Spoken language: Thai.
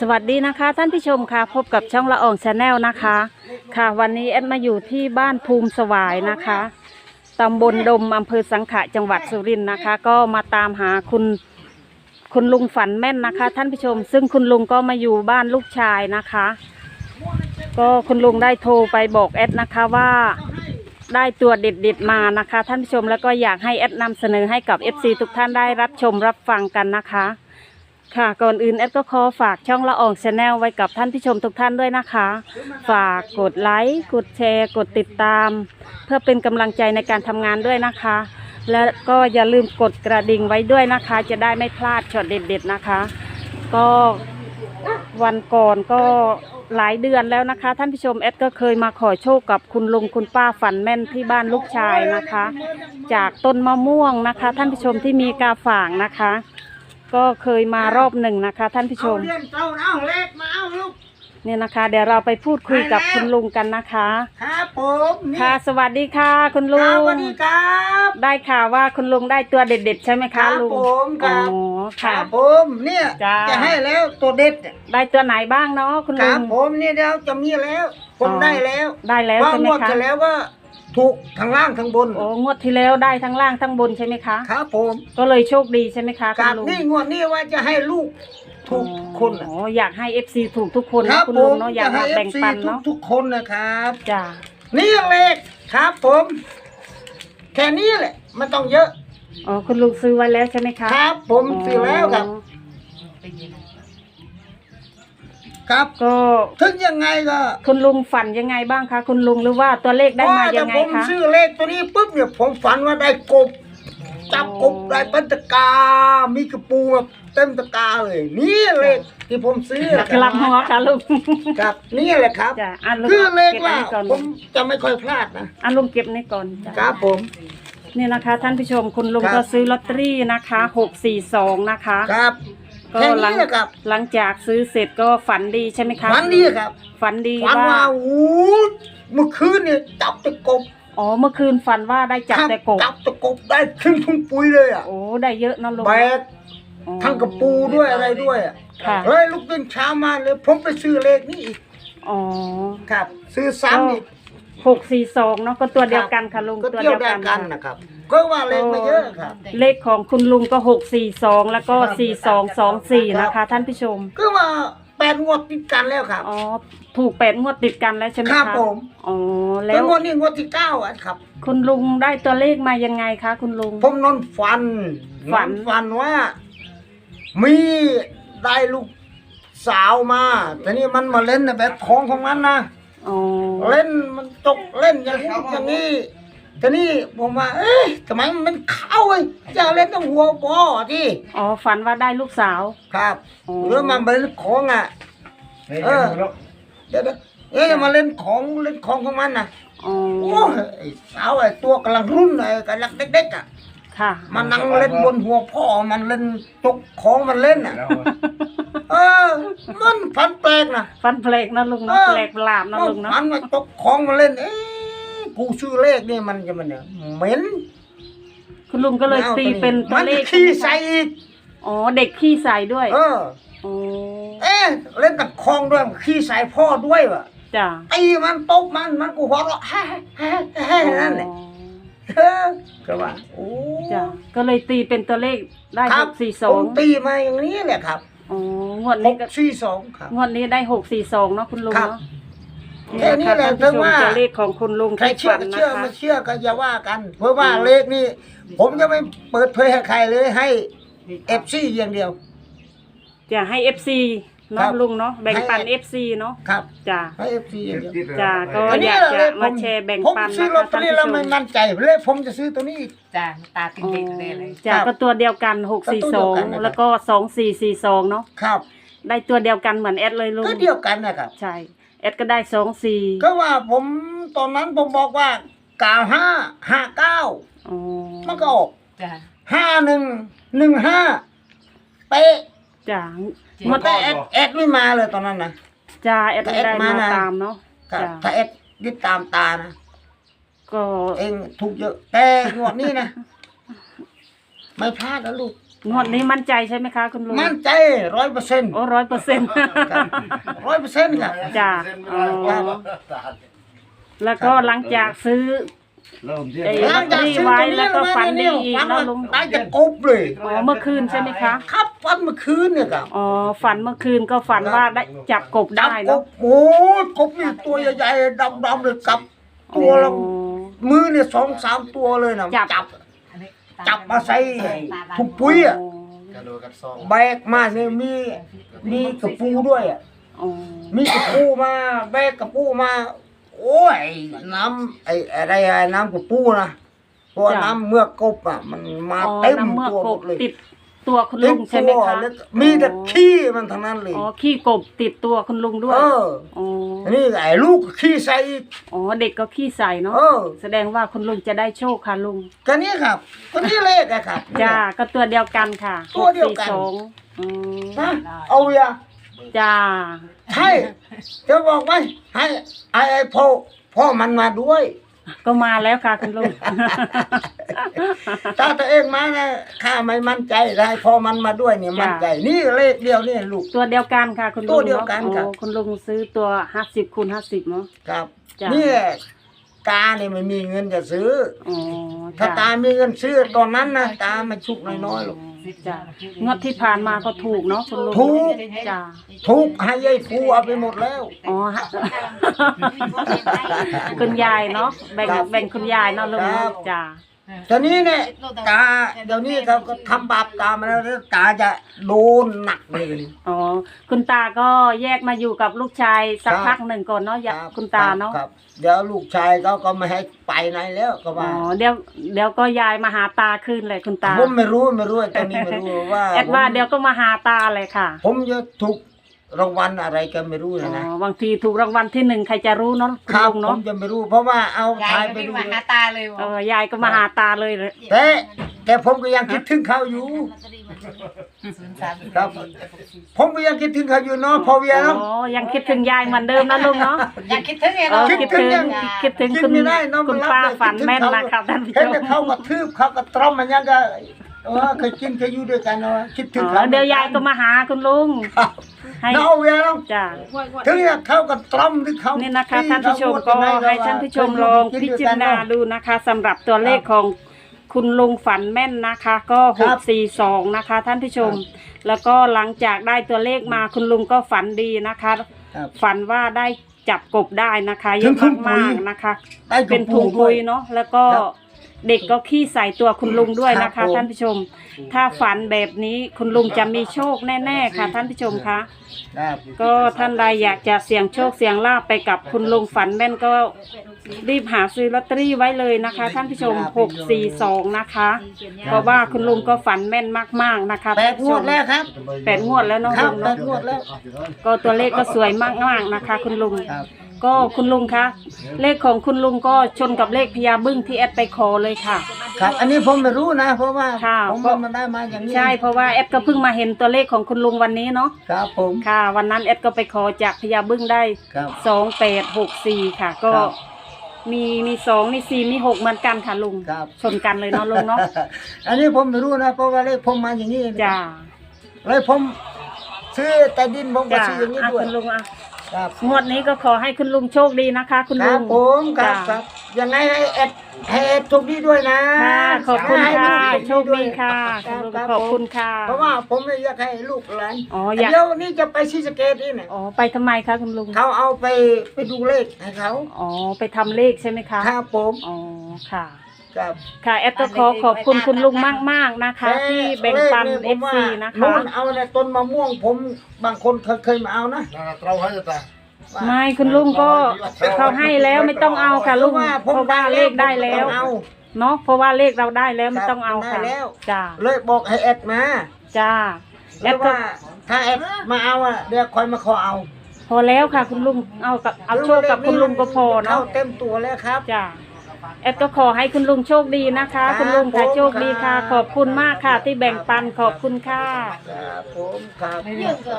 สวัสดีนะคะ ท่านผู้ชมค่ะ พบกับช่องละอองชาแนลนะคะ ค่ะ วันนี้แอดมาอยู่ที่บ้านภูมิสวายนะคะตำบลดมอำเภอสังขะจังหวัดสุรินทร์นะคะ ก็มาตามหาคุณคุณลุงฝันแม่นนะคะ ท่านผู้ชม ซึ่งคุณลุงก็มาอยู่บ้านลูกชายนะคะ ก็คุณลุงได้โทรไปบอกแอดนะคะว่าได้ตัวเด็ดๆมานะคะ ท่านผู้ชมแล้วก็อยากให้แอดนำเสนอให้กับ FC ทุกท่านได้รับชมรับฟังกันนะคะ ค่ะก่อนอื่นแอดก็ขอฝากช่องละอองชาแนลไว้กับท่านผู้ชมทุกท่านด้วยนะคะ ฝากกดไลค์กดแชร์ กดติดตาม เพื่อเป็นกำลังใจในการทำงานด้วยนะคะ และก็อย่าลืมกดกระดิ่งไว้ด้วยนะคะ จะได้ไม่พลาดช็อตเด็ดๆนะคะ ก็วันก่อนก็หลายเดือนแล้วนะคะ ท่านผู้ชมแอดก็เคยมาขอโชคกับคุณลุงคุณป้าฝันแม่นที่บ้านลูกชายนะคะ จากต้นมะม่วงนะคะ ท่านผู้ชมที่มีกาฝางนะคะ ก็เคยมารอบหนึ่งนะคะ ท่านผู้ชเอาม เลี้ยงเต้าเอาเล็กมาเอาลูก เนี่ยนะคะ เดี๋ยวเราไปพูดคุยกับคุณลุงกันนะคะ ครับผมนี่ค่ะ สวัสดีค่ะ คุณคลุรับงสวัสดีครับได้ข่าวว่าคุณลุงได้ตัวเด็ด ๆ ใช่ไหมครัคะบลุงผมคอ๋รัอบคค่ะรับผม เนี่ย จ้า จะให้แล้วตัวเด็ดเนี่ยได้ตัวไหนบ้างเนาะคุณคลุรังบผมเนี่ยเดี๋ยวจะมีแล้ว ผมอ๋อ ได้แล้วได้แล้วว่าใช่ไหงมวดคะที่แล้วก็ ถูกทั้งล่างทั้งบนโอ้งวดที่แล้วได้ทั้งล่างทั้งบนใช่ไหมคะครับผมก็เลยโชคดีใช่ไหมคะคคุรัณบลุงนี่งวดนี้ว่าจะให้ลูกถูกคนน่ะอ๋ออยากให้เอฟซีถูกทุกคนครันะบคุณผลุงมเนาะอยาจะกให้มาเอแบ่งฟซีปันทุกเนาะทุกคนนะครับ จ้านี่เลขครับผม แค่นี้แหละมันต้องเยอะ อ๋อคุณลุงซื้อไว้แล้วใช่ไหมคะครับผมซื้อแล้วครับ อ๋อ ครับ ก็ถึงยังไงก็คุณลุงฝันยังไงบ้างคะคุณลุงหรือว่าตัวเลขได้มายังไงพอแต่ผมคะซื้อเลขตัวนี้ปุ๊บเนี่ยผมฝันว่าได้กบจับกบได้เป็นตะกา มีกระปูแบบเต็มตะกาเลย นี่เลขที่ผมซื้อนะกลับหัวค่ะลุง ครับนี่แหละครับจ้ะอะลุงคือเลขเก็บว่าไว้ก่อน ผมจะไม่ค่อยพลาดนะอะลุงเก็บนี่ก่อนจ้ะ ครับผม นี่นะคะท่านผู้ชมคุณลุงครับ ก็ซื้อลอตเตอรี่นะคะหกสี่สองนะคะ ครับ ก็แค่หลันี้งแหละครับ หลังจากซื้อเสร็จก็ฝันดีใช่ไหมคะฝันดีครับฝันดีฝันว่าว่าอู้เมื่อคืนเนี่ยจับตะกบอ๋อเมื่อคืนฝันว่าได้จับครับแต่กบจับตะกบได้ครึ่งทุ่งปุยเลยอะโอ้ได้เยอะนะลุงแบกอ๋อทั้งกระปูด้วยอะไรด้วยอะค่ะเฮ้ยลูกตื่นเช้ามาเลยผมไปซื้อเลขนี้อีกอ๋อ ครับ ซื้อซ้ำอีกหกสี่สองเนาะก็ตัวเดียวกันค่ะลุงก็ตัวเที่ยวเดียวเดีกัยวนกันค่ะนะครับ ก็ว่าเลขไม่เยอะครับเลขของคุณลุงก็หกสี่สองแล้วก็สี่สองสองสี่นะคะ ท่านผู้ชม ก็ว่าแปดงวดติดกันแล้วครับ อ๋อ ถูกแปดงวดติดกันแล้วใช่ไหมคคะรับผมอ๋อแล้แล้ววงวดนี้งวดที่เก้าอะครับ คุณลุงได้ตัวเลขมายังไงคะคุณลุง ผมนอนฝันฝัน อฝันว่า มีได้ลูกสาวมาแต่นี่มันมาเล่นในแบบของของมันนะ อ๋อ เล่นมันจกเล่นอย่างนี้อย่างนี้ แต่นี่ผมว่า เอ๊ะทำไมมันเข้าเอ้ยจะเล่นต้องหัวบอที่อ๋อฝันว่าได้ลูกสาวครับอ๋อหรือมันเป็นของอะ เออ เดี๋ยวๆเอ๊ะมาเล่นของเล่นของของมันนะอ๋อโอ้ยไอ้สาวไอ้ตัวกำลังรุ่นไอ้กำลังเด็กๆอะ ค่ะมันนั่งเล่นบนหัวพ่อมันเล่นจกของมันเล่นอะ เออ มันพันแปลกนะ ฟันเพลกนะลุงเนาะเออแปลกประหลาดนะลุงเนาะมันมาจกของมันเล่น เอ๊ะ กูซื้อเลขนี่มันจะมันเนี่ยเหม็นคุณลุงก็เลยตีเป็นตัวมันเลขขี้ใช่ใส่ไหมคะอีกอ๋อเด็กขี้ใส่ด้วยเอออ๋อเอ๊ะเล่นตะคองด้วยขี้ใส่พ่อด้วยวะจ้ะตีมันตบมันมันกูหัวเราะฮ่าฮ่าฮ่านั่นแหละอ๋อเออก็ว่าโอ้จ้ะก็เลยตีเป็นตัวเลขได้คหรับกสี่สผองมตีมาอย่างนี้แหละครับอ๋องวดหนี้กก็ สี่สองครับ งวดนี้ได้หกสี่สองเนาะคุณลุงครับ เนาะ แค่นี้แหละท่านผู้ชมถึงว่าตัวเลขของคุณลุงใครที่เชื่อฝันก็นะเชื่อคะไม่เชื่อก็อย่าว่ากัน เพราะว่าเลขนี่ผมจะไม่เปิดเผยให้ใครเลยให้เอฟซีอย่างเดียวจะให้เอฟซีครัเนาะบลุงเนาะแบ่งปันให้เอฟซีเนาะครับจ้ะให้เอฟซีอย่างเดียวจ้ะก็อันนี้อยากแหจะละมาแชร์แบ่งผมปันซื้อนะลอคะตเตอท่านรี่ผู้แล้วชมไม่มั่นใจเลยผมจะซื้อตัวนี้อีกจ้าตาติงเด็กเลยเลยจ้ะครับก็ตัวเดียวกันหกสี่ก็สตัวองเดียวกันนะครับแล้วก็สองสี่สี่สองเนาะครับได้ตัวเดียวกันเหมือนแอดเลยลุงก็เดียวกันนะครับใช่ แอดก็ได้สองสี่ก็ว่าผมตอนนั้นผมบอกว่าเก้าห้าห้าเก้าอ๋อมันก็ออกจ้าห้าหนึ่งหนึ่งห้าเป๊ะจ้ะจริงมันแต่แอดแอดไม่มาเลยตอนนั้นนะ จ้ะแอดไม่ได้แต่แอดมามานะ ตามเนาะครับจ้ะ ถ้าแอดยึดตามตานะก็เองถูกเยอะแต่งวดนี้นะ ไม่พลาดนะลูก งวดนี้มั่นใจใช่ไหมคะคุณลุงมั่นใจร้อยเปอร์เซ็นต์โอ้ร้อยเปอร์เซ็นต์ร้อยเปอร์เซ็นต์ครับจ้ะอ๋อแล้วก็หลังจากซื้อไอ้หลังจากซื้อไว้ตัวนี้แล้วก็ฝันดีอีกฝันเนอะว่าลุงได้จะกบเลยอ๋อเมื่อคืนใช่ไหมคะครับฝันเมื่อคืนเนี่ยครับอ๋อฝันเมื่อคืนก็ฝันว่าได้จับกบจับได้กเนาะบโอ้ยกบนี่ตัวใหญ่ๆดำๆเลยกับตัวละอ๋อมือเนี่ยสองสามตัวเลยนะจับ จับจับมาใส่ถุงปุ๋ยอะแบกมาเนี่ยมีมีกระปูด้วยอะอ๋อมีกระปูมาแบกกระปูมา โอ้ยน้ำไอ้อะไรอะน้ำกระปูนะเพราะว่าน้ำเมือกกบอะ มันมาอ๋อเต็มน้ำเมือกตัวหกมบดเลยติดตัวคุณเต็ลุมงใช่ไหมตัวคะแล้วก็มีแต่ขี้มันทั้งนั้นเลยอ๋อขี้กบติดตัวคุณลุงด้วยเออ อ๋ออันนี้ไอ้ลูกก็ขี้ใส่อีก อ๋อเด็กก็ขี้ใส่เนาะเออ แสดงว่าคุณลุงจะได้โชคค่ะลุงก็นี่ครับ ก็นี่เลขอะครับ จ้าก็ตัวเดียวกันค่ะตัวเดียวกัน หสี่สองอืมฮะเอาอย่าจ้าใช่จะบอกไว้ให้ไอ้ไอ้พ่อพ่อมันมาด้วย ก็มาแล้วค่ะคุณลุง ถ้าตัวเองมานะข้าไม่มั่นใจได้พ่อมันมาด้วยเนี่ยจ้ะ มั่นใจ นี่เลขเดียวนี่ลูก ตัวเดียวกันค่ะ คุณลุงตัวเดียวกันครับโอ้คุณลุงซื้อตัวห้าสิบคูณห้าสิบเนาะ ครับจ้ะนี่ตาเนี่ยไม่มีเงินจะซื้อ อ๋อถ้าจ้ะตามีเงินซื้อตอนนั้นนะตามันชุกน้อยๆหรอก จ้ะงวดที่ผ่านมาก็ถูกเนาะคุณลุงถูก จ้าทุกให้ยายฟูเอาไปหมดแล้ว อ๋อฮะคุณยายเนาะแบ่งครับแบ่งคุณยายเนาะลุงครัเนาะบจ้า ตอนนี้เนี่ยตาเดี๋ยวนี้เขาก็ทำบาปตามมาแล้วตาจะโดนหนักเลย อ๋อคุณตาก็แยกมาอยู่กับลูกชายสักครับพักหนึ่งก่อนเนาะอย่ารับคุณตาเนาะครับเดี๋ยวลูกชายเขาก็ไม่ให้ไปไหนแล้วก็อ๋ว่า อเดี๋ยวเดี๋ยวก็ยายมาหาตาขึ้นเลยคุณตาผมไม่รู้ไม่รู้ตอนนี้ไม่รู้ว่าแอดว่าผมเดี๋ยวก็มาหาตาเลยค่ะ ผมจะถูก รางวัลอะไรก็ไม่รู้อ๋นะนะอบางทีถูกรางวัลที่หนึ่งใครจะรู้เนาะคุณครับลุงผเนาะมจะไม่รู้ เพราะว่าเอายายถ่ายก็ไปวิ่งดูมาหาตาเลยบอเอกอยายก็มาหาตาเลยเลยแต่แต่ผมก็ยังคิดถึงเขาอยู่ ศูนย์สามครับ ผมก็ยังคิดถึงเขาอยู่เนาะพอเวียอ๋เนาะอยังคิดถึงยายเหมือนเดิมนะลุงเนาะ อยากคิดถึงไงเอเราอคิดคิดถึถึงงยังคิดถึงคิดคุณไม่ได้เนาะคุณมันรับป้าเลยฝันคิดถึงแม่นเขานะครับท่านผู้ชเห็นมแต่เขากระทืบเขากระตรอมมันยังก็ เออเคยกินเคยอยู่ด้วยกันเนาะคิดถึงอ๋เขาอเดี๋ยวยายก็มาหาคุณลุงครับให้เนาะเวียเนาะจ้า ถึงจะเข้ากับตรอมหรือเขานี่นี่นะคะท่านผู้ชมก็ให้ท่านผู้ชมลองพิจารณาดูนะคะสำหรับตัวเลขของคุณลุงฝันแม่นนะคะ ก็หกสี่สองนะคะ ท่านผู้ชม แล้วก็หลังจากได้ตัวเลขมาคุณลุงก็ฝันดีนะคะ ครับ ฝันว่าได้จับกบได้นะคะเยถึอะงถุงปุ๋มายกๆนะคะ ได้เป็นถุงด้ปุ๋วยยเนาะแล้วก็ครับ เด็กก็ขี้ใส่ตัวคุณลุงด้วยนะครัคะ บผม ท่านผู้ชม ถ้าฝันแบบนี้คุณลุงจะมีโชคแน่ ๆ ค่ะ ท่านผู้ชมคะ ครับก็ท่านใดอยากจะเสี่ยงโชคเสี่ยงลาบไปกับคุณลุงฝันแม่นก็รีบหาซื้อลอตเตอรี่ไว้เลยนะคะ ท่านผู้ชม 642 นะคะ เพราะว่าคุณลุงก็ฝันแม่นมากๆนะคะแปท่าดนผู้งชวมดแล้วครับ แปดงวดแล้วเนาะครัลุบงแปเนาะดงวดแล้ว ก็ตัวเลขก็สวยมากๆนะคะ คุณลุง ครับ ก็คุณลุงคะเลขของคุณลุงก็ชนกับเลขพญาบึ้งที่แอดไปขอเลยค่ะ ครับ อันนี้ผมไม่รู้นะ เพราะว่าค่ะผมว่ามันได้มาอย่างนี้ใช่เพราะว่าแอดก็เพิ่งมาเห็นตัวเลขของคุณลุงวันนี้เนาะครับผม ค่ะ วันนั้นแอดก็ไปขอจากพญาบึ้งได้ครับสองแปดหกสี่ค่ะ ก็ครับ มีมีสองมีสี่มีหกเหมือนกันค่ะลุงครับ ชนกันเลยเนาะลุงเนาะ อันนี้ผมไม่รู้นะ เพราะว่าเลขผมมาอย่างนี้จ้าเลยผมซื้อแต่ดินผมก็จ้าซื้ออย่างนี้อะด้วยคุณลุงอะ ครับงวดนี้ก็ขอให้คุณลุงโชคดีนะคะ คุณคลุรับง ผมครับจ้าครับยังไงให้เอ็ดให้เอ็ดโชคดีด้วยนะค่ะขอบคุณให้ค่ะมันโชคดีค่ะคคุณรับลุงครับขอบคุณผมค่ะ เพราะว่าผมไม่อยากให้ลูกหลานอ๋ออยาก เดี๋ยวนี่จะไปซีสะเกตนี่นะอ๋อไปทำไมคะคุณลุงเขาเอาไปไปดูเลขให้เขาอ๋อไปทำเลขใช่ไหมคะครับผม อ๋อค่ะ ครับ ค่ะแอดก็ขอขอบคุณคุณลุงมากๆนะคะ ที่แบ่งปันเลเอขฟนี่ซีผมว่านะคะนู่นเอาเนี่ยต้นมะม่วงผมบางคนเคยเคยมาเอานะเราให้จะตายไม่คุณลุงก็เขาให้แล้วไม่ต้องเอาค่ะลุงเพราะว่าเพราะว่าเลขได้แล้วเอา เนาะเพราะว่าเลขเราได้แล้วไม่ครับต้องเอาได้ค่ะแล้ว จ้าเลยบอกให้เอ็ดมาจ้าแอแล้วดก็ว่าถ้าเอ็ดมาเอาอะเดี๋ยวคอยมาขอเอาพอแล้วค่ะ คุณลุงเอากับเอาโชคกับคุณลุงก็พอเข้าเนาะเต็มตัวแล้วครับ จ้า แอดก็ขอให้คุณลุงโชคดีนะคะครับคุณลุงค่ะผมโชคดีค่ะครับขอบคุณมากค่ะ ที่แบ่งปันขอบคุณค่ะ ครับผมครับไม่เรื่องก็